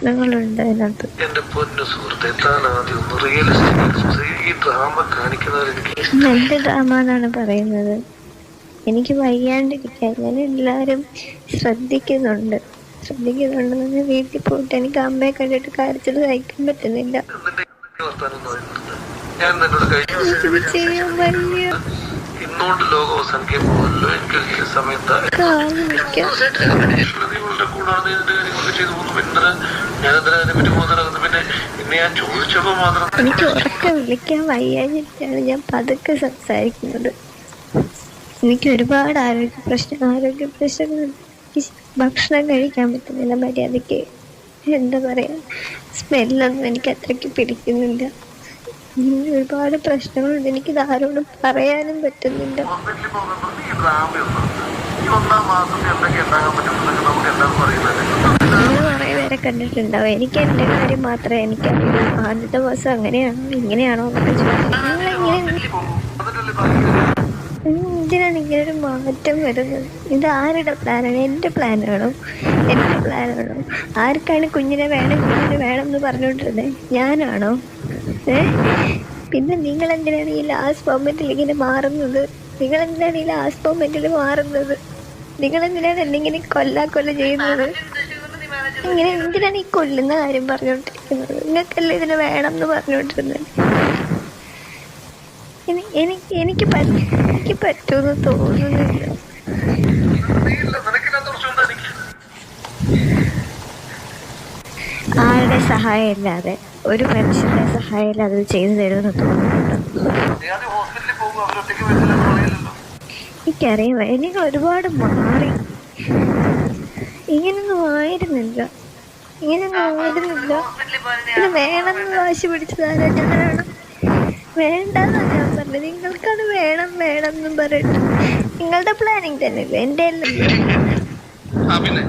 പ്രശ്നങ്ങളുണ്ട് അതിനകത്ത്. എന്റെ പൊന്നു സുഹൃത്തെ താൻ ആദ്യം റിയലിസ്റ്റിക് ഈ ഡ്രാമ എന്ത് ഡ്രാമ എന്നാണ് പറയുന്നത്? എനിക്ക് വയ്യാണ്ടിരിക്കാൻ ഞാൻ എല്ലാവരും ശ്രദ്ധിക്കുന്നുണ്ട്. ശ്രദ്ധിക്കുന്നുണ്ടെന്ന് വീട്ടിൽ പോയിട്ട് എനിക്ക് അമ്മയെ കണ്ടിട്ട് കാര്യത്തിൽ സഹിക്കാൻ പറ്റുന്നില്ല. ഇന്നുകൊണ്ട് ലോകം അവസാനിക്കാൻ പോകുമല്ലോ എനിക്ക് സമയത്ത്. കാണിക്കാം പ്രതികളുടെ കൂടാണ് നീ ഇതിന്റെ കാര്യങ്ങളൊക്കെ ചെയ്തു പോകുന്നു. പിന്നെ ഞാൻ എന്തിനാ അതിനെ പറ്റി പോകുന്നത് പിന്നെ ഇന്ന് ഞാൻ ചോദിച്ചപ്പോ മാത്രം എനിക്ക് ഉറക്കെ വിളിക്കാൻ വയ്യാഞ്ഞിട്ടാണ് ഞാൻ പതുക്കെ സംസാരിക്കുന്നത്. എനിക്ക് ഒരുപാട് ആരോഗ്യ പ്രശ്നം ആരോഗ്യ പ്രശ്നങ്ങളുണ്ട് എനിക്ക് ഭക്ഷണം കഴിക്കാൻ പറ്റുന്നില്ല മര്യാദയ്ക്ക് എന്താ പറയാ സ്മെല്ലൊന്നും എനിക്ക് അത്രയ്ക്ക് പിടിക്കുന്നില്ല. ഒരുപാട് പ്രശ്നങ്ങളുണ്ട്. എനിക്ക് ആരോടും പറയാനും പറ്റുന്നില്ല. ഒന്നാം മാസം എന്തൊക്കെ ഉണ്ടാകാൻ പറ്റുമെന്നൊക്കെ കണ്ടിട്ടുണ്ടാവും. എനിക്ക് എന്റെ കാര്യം മാത്രമേ എനിക്കറിയൂ. ആദ്യത്തെ ദിവസം അങ്ങനെയാണോ. ഇങ്ങനെയാണോ എന്തിനാണ് ഇങ്ങനെ ഒരു മാറ്റം വരുന്നത്? ഇത് ആരുടെ പ്ലാനാണ് എന്റെ പ്ലാനാണോ എന്റെ പ്ലാനാണോ ആർക്കാണ് കുഞ്ഞിനെ വേണം കുഞ്ഞിനെ വേണം എന്ന് പറഞ്ഞുകൊണ്ടിരുന്നത് ഞാനാണോ? ഏ? പിന്നെ നിങ്ങൾ എന്തിനാണ് ഈ ലാസ്റ്റ് മൊമെന്റിൽ ഇങ്ങനെ മാറുന്നത്? നിങ്ങൾ എന്തിനാണ് ഈ ലാസ്റ്റ് മൊമെന്റിൽ മാറുന്നത്? നിങ്ങൾ എന്തിനാണ് എന്നിങ്ങനെ കൊല്ലാ കൊല്ല ചെയ്യുന്നത്? ഇങ്ങനെ എന്തിനാണ് ഈ കൊല്ലുന്ന കാര്യം പറഞ്ഞുകൊണ്ടിരിക്കുന്നത് നിങ്ങൾക്കല്ലേ ഇതിന് വേണം എന്ന് പറഞ്ഞുകൊണ്ടിരുന്നത് എനിക്ക് എനിക്ക് എനിക്ക് പറ്റുമെന്ന് തോന്നുന്നില്ല. ആരുടെ സഹായം ഇല്ലാതെ ഒരു മനുഷ്യന്റെ സഹായം ഇല്ലാതെ അത് ചെയ്തു തരുമെന്ന് തോന്നുന്നുണ്ടോ എനിക്കറിയാം എനിക്ക് ഒരുപാട് മാറി. ഇങ്ങനൊന്നും ആയിരുന്നില്ല ഇങ്ങനൊന്നും ആയിരുന്നില്ല ഇത് വേണമെന്ന് വാശി പിടിച്ചതാരാ ഞാനാണ് വേണ്ടെന്ന് ഞാൻ പറഞ്ഞത് നിങ്ങൾക്കത് വേണം വേണം എന്നും പറഞ്ഞിട്ട് നിങ്ങളുടെ പ്ലാനിങ് തന്നെയല്ലേ എന്റെ അല്ലല്ലോ ആ പിന്നെ